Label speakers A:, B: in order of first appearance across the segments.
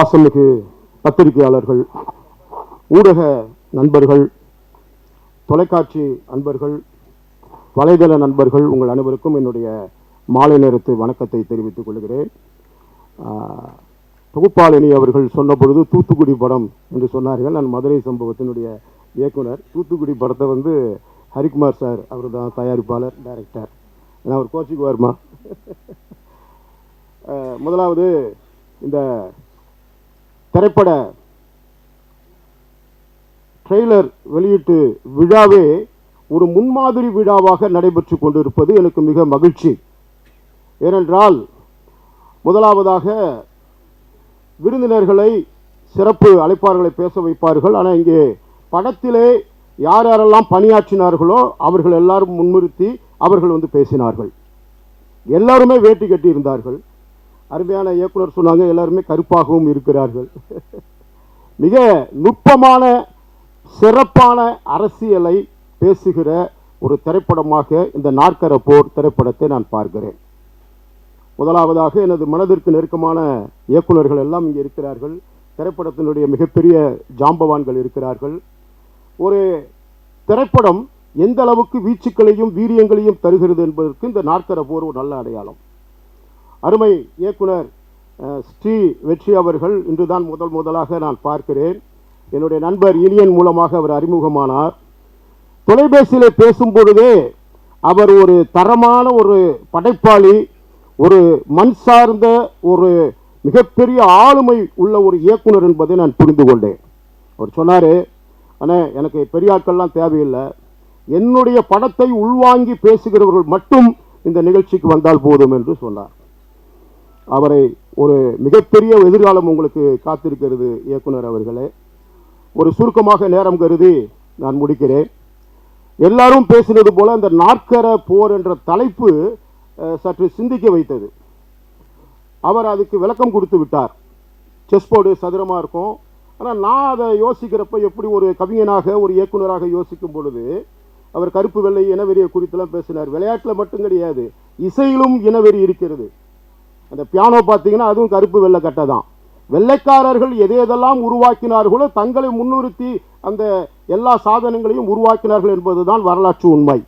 A: வாசலுக்கு பத்திரிகையாளர்கள் ஊடக நண்பர்கள் தொலைக்காட்சி அன்பர்கள் வலைதள நண்பர்கள் உங்கள் அனைவருக்கும் என்னுடைய மாலை நேரத்து வணக்கத்தை தெரிவித்துக் கொள்கிறேன். தொகுப்பாளினி அவர்கள் சொன்ன பொழுது தூத்துக்குடி படம் என்று சொன்னார்கள். நான் மதுரை சம்பவத்தினுடைய இயக்குனர். தூத்துக்குடி படத்தை வந்து ஹரிக்குமார் சார் அவர் தான் தயாரிப்பாளர் டைரக்டர். நான் அவர் கோச்சிக்குவார்மா? முதலாவது இந்த திரைப்பட ட்ரெய்லர் வெளியீட்டு விழாவே ஒரு முன்மாதிரி விழாவாக நடைபெற்று கொண்டிருப்பது எனக்கு மிக மகிழ்ச்சி. ஏனென்றால் முதலாவதாக விருந்தினர்களை சிறப்பு அழைப்பார்களை பேச வைப்பார்கள். ஆனால் இங்கே படத்திலே யார் யாரெல்லாம் பணியாற்றினார்களோ அவர்கள் எல்லாரும் முன்னிறுத்தி அவர்கள் வந்து பேசினார்கள். எல்லாருமே வேட்டி கட்டி இருந்தார்கள் அருமையான இயக்குனர் சொன்னாங்க எல்லாருமே கருப்பாகவும் இருக்கிறார்கள். மிக நுட்பமான சிறப்பான அரசியலை பேசுகிற ஒரு திரைப்படமாக இந்த நாற்கர போர் திரைப்படத்தை நான் பார்க்கிறேன். முதலாவதாக எனது மனதிற்கு நெருக்கமான இயக்குனர்கள் எல்லாம் இங்கே இருக்கிறார்கள். திரைப்படத்தினுடைய மிகப்பெரிய ஜாம்பவான்கள் இருக்கிறார்கள். ஒரு திரைப்படம் எந்த அளவுக்கு வீச்சுக்களையும் வீரியங்களையும் தருகிறது என்பதற்கு இந்த நாற்கர போர் ஒரு நல்ல அடையாளம். அருமை இயக்குனர் ஸ்ரீ வெற்றி அவர்கள் இன்றுதான் முதல் முதலாக நான் பார்க்கிறேன். என்னுடைய நண்பர் இனியன் மூலமாக அவர் அறிமுகமானார். தொலைபேசியில் பேசும் பொழுதே அவர் ஒரு தரமான ஒரு படைப்பாளி ஒரு மண் சார்ந்த ஒரு மிகப்பெரிய ஆளுமை உள்ள ஒரு இயக்குனர் என்பதை நான் புரிந்து கொண்டேன். அவர் சொன்னார் ஆனால் எனக்கு பெரிய ஆட்கள்லாம் தேவையில்லை. என்னுடைய படத்தை உள்வாங்கி பேசுகிறவர்கள் மட்டும் இந்த நிகழ்ச்சிக்கு வந்தால் போதும் என்று சொன்னார். அவரை ஒரு மிகப்பெரிய எதிர்காலம் உங்களுக்கு காத்திருக்கிறது இயக்குனர் அவர்களே. ஒரு சுருக்கமாக நேரம் கருதி நான் முடிக்கிறேன். எல்லாரும் பேசினது போல அந்த நாற்கர போர் என்ற தலைப்பு சற்று சிந்திக்க வைத்தது. அவர் அதுக்கு விளக்கம் கொடுத்து விட்டார். செஸ் போர்டு சதுரமாக இருக்கும். ஆனால் நான் அதை யோசிக்கிறப்ப எப்படி ஒரு கவிஞனாக ஒரு இயக்குனராக யோசிக்கும் பொழுது அவர் கருப்பு வெள்ளை இனவெறியை குறித்தெல்லாம் பேசினார். விளையாட்டில் மட்டும் கிடையாது இசையிலும் இனவெறி இருக்கிறது. அந்த பியானோ பார்த்தீங்கன்னா அதுவும் கருப்பு வெள்ளை கட்டை தான். வெள்ளைக்காரர்கள் எதை எதெல்லாம் உருவாக்கினார்களோ தங்களை முன்னிறுத்தி அந்த எல்லா சாதனங்களையும் உருவாக்கினார்கள் என்பதுதான் வரலாற்று உண்மை.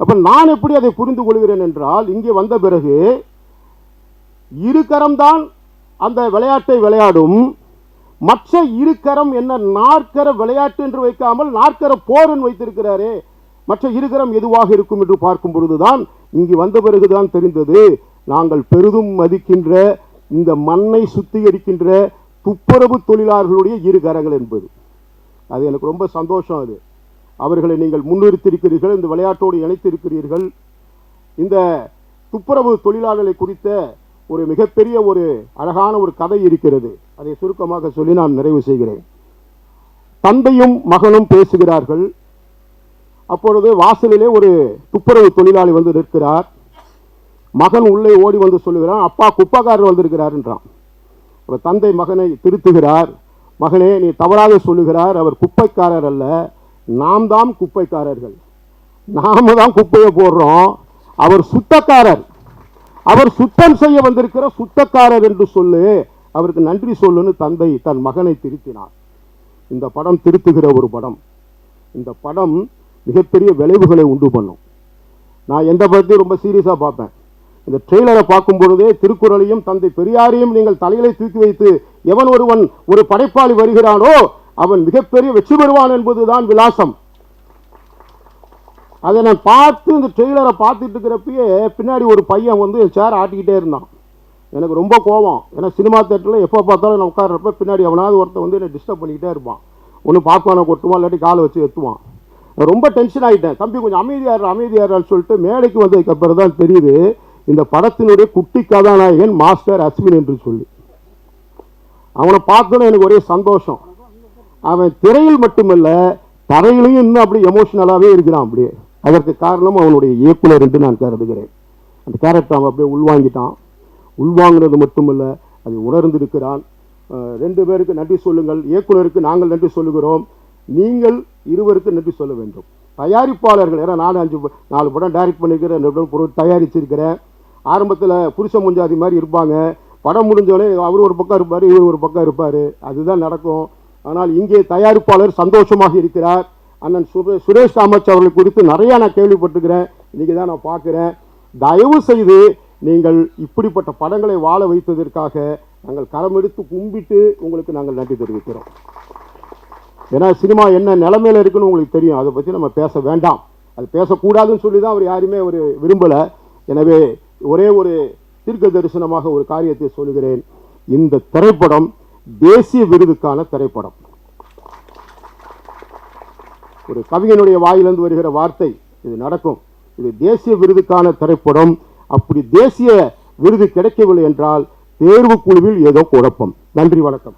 A: அப்போ நான் எப்படி அதை புரிந்து கொள்கிறேன் என்றால் இங்கே வந்த பிறகு இருக்கரம்தான் அந்த விளையாட்டை விளையாடும். மற்ற இருக்கரம் என்ன நாற்கர விளையாட்டு என்று வைக்காமல் நாற்கர போரன் வைத்திருக்கிறாரே மற்ற இருகரம் எதுவாக இருக்கும் என்று பார்க்கும் பொழுதுதான் இங்கு வந்த பிறகுதான் தெரிந்தது. நாங்கள் பெரிதும் மதிக்கின்ற இந்த மண்ணை சுத்திகரிக்கின்ற துப்புரவு தொழிலாளர்களுடைய இரு கரங்கள் என்பது. அது எனக்கு ரொம்ப சந்தோஷம் அது. அவர்களை நீங்கள் முன்னிறுத்தியிருக்கிறீர்கள் இந்த விளையாட்டோடு இணைத்திருக்கிறீர்கள். இந்த துப்புரவு தொழிலாளர்களை குறித்த ஒரு மிகப்பெரிய ஒரு அழகான ஒரு கதை இருக்கிறது. அதை சுருக்கமாக சொல்லி நான் நிறைவு செய்கிறேன். தந்தையும் மகனும் பேசுகிறார்கள். அப்பொழுது வாசலிலே ஒரு துப்புரவு தொழிலாளி வந்து நிற்கிறார். மகன் உள்ளே ஓடி வந்து சொல்லுகிறான் அப்பா குப்பக்காரர் வந்திருக்கிறார்ன்றான். அப்ப தந்தை மகனை திருத்துகிறார். மகனே நீ தவறாக சொல்லுகிறார் அவர் குப்பைக்காரர் அல்ல. நாம் தான் குப்பைக்காரர்கள். நாம தான் குப்பையை போடுறோம். அவர் சுத்தக்காரர் அவர் சுத்தம் செய்ய வந்திருக்கிற சுத்தக்காரர் என்று சொல்லு. அவருக்கு நன்றி சொல்லுன்னு தந்தை தன் மகனை திருத்தினார். இந்த படம் திருத்துகிற ஒரு படம். இந்த படம் மிகப்பெரிய விளைவுகளை உண்டு பண்ணும். நான் எந்த படத்தையும் ரொம்ப சீரியஸாக பார்ப்பேன். இந்த ட்ரெய்லரை பார்க்கும் பொழுதே திருக்குறளையும் தந்தை பெரியாரையும் நீங்கள் தலையிலே தூக்கி வைத்து எவன் ஒருவன் ஒரு படைப்பாளி வருகிறானோ அவன் மிகப்பெரிய வெற்றி பெறுவான் என்பதுதான் விலாசம். அதை நான் பார்த்து இந்த ட்ரெய்லரை பார்த்துட்டு இருக்கிறப்பயே பின்னாடி ஒரு பையன் வந்து என் சேர் ஆட்டிக்கிட்டே இருந்தான். எனக்கு ரொம்ப கோவம். ஏன்னா சினிமா தேட்டரில் எப்போ பார்த்தாலும் நான் உட்கார்றப்ப பின்னாடி எவனாவது ஒருத்தன் வந்து என்னை டிஸ்டர்ப் பண்ணிக்கிட்டே இருப்பான். ஒன்று பாப்பானை கொட்டுவான் இல்லாட்டி காலை வச்சு எத்துவான் நான் ரொம்ப டென்ஷன் ஆகிட்டேன் தம்பி கொஞ்சம் அமைதியாரு அமைதியாரான்னு சொல்லிட்டு மேடைக்கு வந்ததுக்கு அப்புறம் தான் தெரியுது இந்த படத்தினுடைய குட்டி கதாநாயகன் மாஸ்டர் அஸ்வின் என்று சொல்லி. அவனை பார்த்தோன்னே எனக்கு ஒரே சந்தோஷம். அவன் திரையில் மட்டுமல்ல தரையிலையும் இன்னும் அப்படி எமோஷனலாகவே இருக்கிறான் அப்படியே. அதற்கு காரணம் அவனுடைய இயக்குனர் என்று நான் கருதுகிறேன். அந்த கேரக்டர் அவன் அப்படியே உள்வாங்கிட்டான். உள்வாங்கினது மட்டுமல்ல அதை உணர்ந்திருக்கிறான். ரெண்டு பேருக்கு நன்றி சொல்லுங்கள். இயக்குனருக்கு நாங்கள் நன்றி சொல்லுகிறோம். நீங்கள் இருவருக்கு நன்றி சொல்ல வேண்டும். தயாரிப்பாளர்கள் ஏன்னா நாலு அஞ்சு நாலு படம் டைரக்ட் பண்ணியிருக்கிறேன் ரெண்டு படம் பொருள் தயாரிச்சிருக்கிறேன். ஆரம்பத்தில் புருஷ முஞ்சாதி மாதிரி இருப்பாங்க. படம் முடிஞ்சோடனே அவர் ஒரு பக்கம் இருப்பார் இவர் ஒரு பக்கம் இருப்பார். அதுதான் நடக்கும். ஆனால் இங்கே தயாரிப்பாளர் சந்தோஷமாக இருக்கிறார். அண்ணன் சுரே சுரேஷ் ராமச் அவர்கள் குறித்து நிறையா நான் கேள்விப்பட்டிருக்கிறேன். இன்றைக்கி தான் நான் பார்க்குறேன். தயவு செய்து நீங்கள் இப்படிப்பட்ட படங்களை வாழ வைத்ததற்காக நாங்கள் கரம் எடுத்து கும்பிட்டு உங்களுக்கு நாங்கள் நன்றி தெரிவிக்கிறோம். ஏன்னா சினிமா என்ன நிலமையில் இருக்குன்னு உங்களுக்கு தெரியும். அதை பற்றி நம்ம பேச வேண்டாம். அது பேசக்கூடாதுன்னு சொல்லி தான் அவர் யாருமே அவர் விரும்பலை. எனவே ஒரே ஒரு தீர்க்க தரிசனமாக ஒரு காரியத்தை சொல்கிறேன் இந்த திரைப்படம் தேசிய விருதுக்கான திரைப்படம். ஒரு கவிஞனுடைய வாயிலிருந்து வருகிற வார்த்தை இது நடக்கும். இது தேசிய விருதுக்கான திரைப்படம். அப்படி தேசிய விருது கிடைக்கவில்லை என்றால் தேர்வு குழுவில் ஏதோ குழப்பம். நன்றி வணக்கம்.